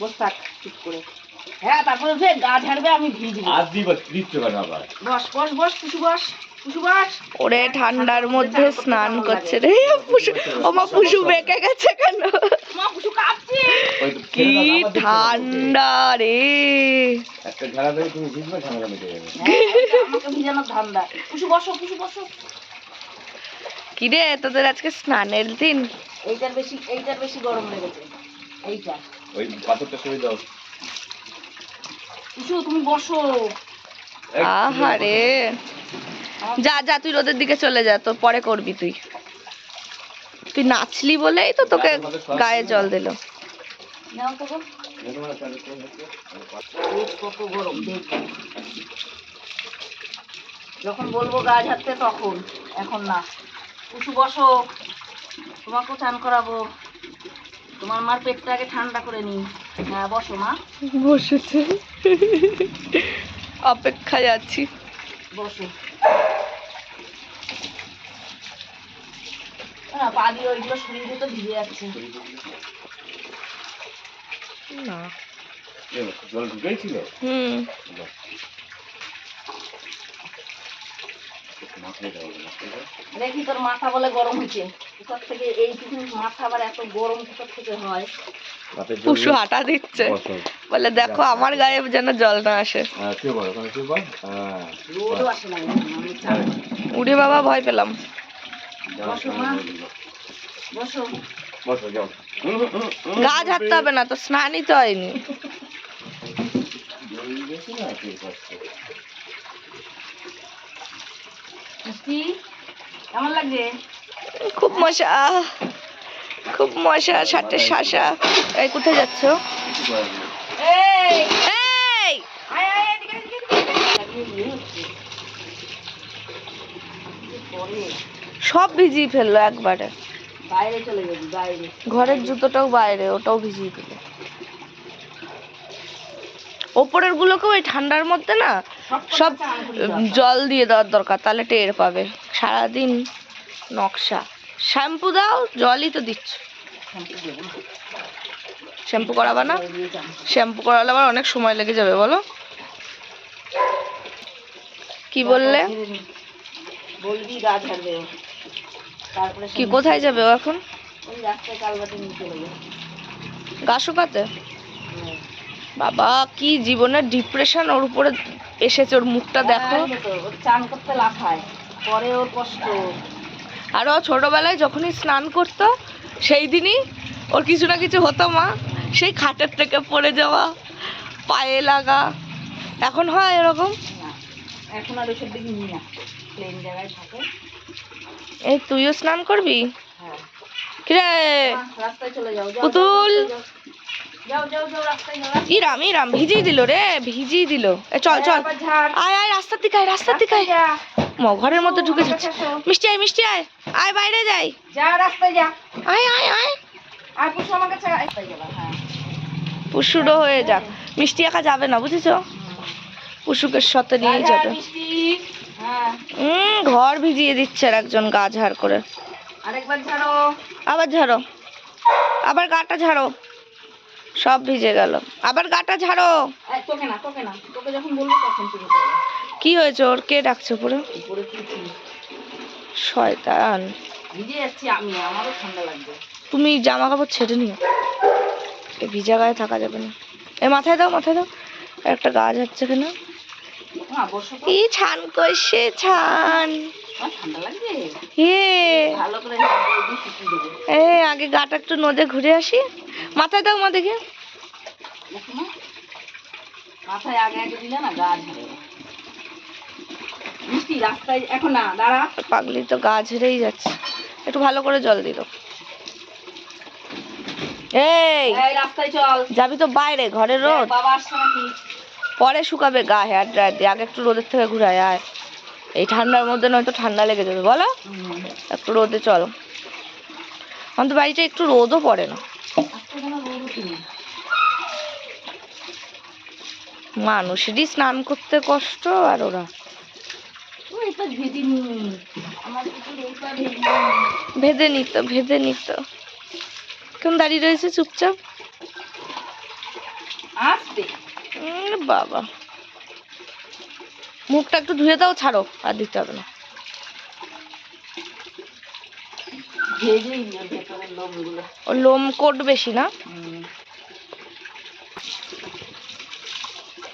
বস থাক চুপ করে। হ্যাঁ তারপরে উঠে গা ঝাড়বে আমি ভিজবো আজ দিব দিচ্ছ কেন আবার? বস বস বস পুষু বস ওরে ঠান্ডার মধ্যে স্নান করছে রে। পুষু পুষু বেঁকে গেছে কেন? কি? ঠান্ডা রে। হ্যাঁ, আমাকে ভিজানোর ধান্দা। পুষু বসো পুষু বসো। কি রে তোদের আজকে স্নানের দিন? এইটার বেশি এইটার বেশি গরম লেগেছে। এইটা। ওই পাথরটা সরিয়ে দাও। তুমি বসো। আহারে যা যা তুই রোদের দিকে চলে যা তো পরে করবি তুই। তুই নাচলি বলেই তো তোকে গায়ে জল দিল। যখন বলব গা ঝাড়তে তখন। এখন না। বসো। তোমাকেও চান করাবো। তোমার মার পেটটা আগে ঠান্ডা করে নি হ্যাঁ বসো মা। বসেছে। অপেক্ষা যাচ্ছি বসো। না পা দিয়ে ওইগুলো শরীরে তো ভিজে যাচ্ছে। না। জল হুম। দেখি তোর মাথা বলে গরম হয়েছে। কোথার থেকে এইটুকু মাথা আবার এত গরম কোথার থেকে হয়। পুষু হাঁটা দিচ্ছে। বলে দেখো আমার গায়ে যেন জল না আসে। হ্যাঁ। হ্যাঁ, চান উড়ে বাবা ভয় পেলাম। গা ঝাড়তে হবে না তো স্নানই তো হয়নি। কেমন লাগছে? খুব মশা খুব মশা সাথে শাসা। এই কোথায় যাচ্ছ? সব ভিজিয়ে ফেলল একবারে। বাইরে চলে বাইরে। ঘরের জুতোটাও বাইরে ওটাও ভিজিয়ে দিল। ওপরের গুলোকে ওই ঠান্ডার মধ্যে না সব। জল দিয়ে দেওয়ার দরকার তাহলে টের পাবে। সারাদিন নকশা। শ্যাম্পু দাও জলই তো দিচ্ছ। শ্যাম্পু করাবা না। শ্যাম্পু করালে আবার অনেক সময় লেগে যাবে বলো। কি বললে? কি কোথায় যাবে ও এখন? গা। বাবা কি জীবনের ডিপ্রেশন ওর উপরে এসেছে ওর মুখটা দেখো। হ্যাঁ, চান করতে লাফায়। পরে ওর কষ্ট। আর ও ছোটোবেলায় যখনই স্নান করতো সেই দিনই ওর কিছু না কিছু হতো মা। সেই খাটের থেকে পড়ে যাওয়া পায়ে লাগা। এখন হয় এরকম? এখন আর ওইসব দিকে নিই না প্লেন জায়গায় থাকে। এই তুইও স্নান করবি? হ্যাঁ। কিরে? রাস্তায় চলে যাও যাও, পুতুল। ইরাম ইরাম ভিজিয়ে দিল রে ভিজিয়ে দিল। এ চল চল। আয় আয় রাস্তার দিকে আয় রাস্তার দিকে আয়। ঘরের মধ্যে ঢুকে যাচ্ছে। মিষ্টি আয় মিষ্টি আয়। আয় বাইরে যাই। যা রাস্তায় যা। আয় আয় আয়। আর পুষো আমার কাছে যাবা হ্যাঁ। হয়ে যাক। মিষ্টি একা যাবে না বুঝেছ? পুশুকে সাথে নিয়েই যাবে। হ্যাঁ। হুম ঘর ভিজিয়ে দিচ্ছে আর একজন গা ঝাড় করে। আরেকবার ঝাড়ো। আবার ঝাড়ো। আবার গাটা ঝাড়ো। সব ভিজে গেল। আবার গাটা ঝাড়ো। এই, তোকে না তোকে না তোকে যখন বলব তখন তুমি কি হয়েছে ওর? কে ডাকছে পুরো শয়তান। ভিজে যাচ্ছি আমি আমারও ঠান্ডা লাগবে। তুমি জামা কাপড় ছেড়ে নিও। এই ভিজা গায়ে থাকা যাবে না। এ মাথায় দাও মাথায় দাও। একটা গাছ যাচ্ছে কেন? ই ছান কইছে ছান। এ আগে গাটা একটু নদে ঘুরে আসি। মাথায় দাও মা দেখে। দেখো মাথায় আগে আগে দিলে না গা না। মিষ্টি রাস্তায় এখন না দাঁড়া। পাগলি তো গা ঝেড়েই যাচ্ছে। একটু ভালো করে জল দিল। এই! রাস্তায় চল। যাবি তো বাইরে ঘরে রোদ। বাবা আসছে নাকি? পরে শুকাবে গা হেয়ার ড্রায়ার দিয়ে। আগে একটু রোদের থেকে ঘুরায় আয় এই ঠান্ডার মধ্যে নয়তো ঠান্ডা লেগে যাবে বলো? একটু রোদে চলো। আমাদের বাড়িতে একটু রোদও পড়ে না। মানুষেরই স্নান করতে কষ্ট আর ওরা? ভেদে নিত ভেদে নিত। কেমন দাঁড়িয়ে রয়েছে চুপচাপ? বাবা। মুখটা একটু ধুয়ে দাও ছাড়ো আর দিতে হবে না। লোম কোট বেশি না?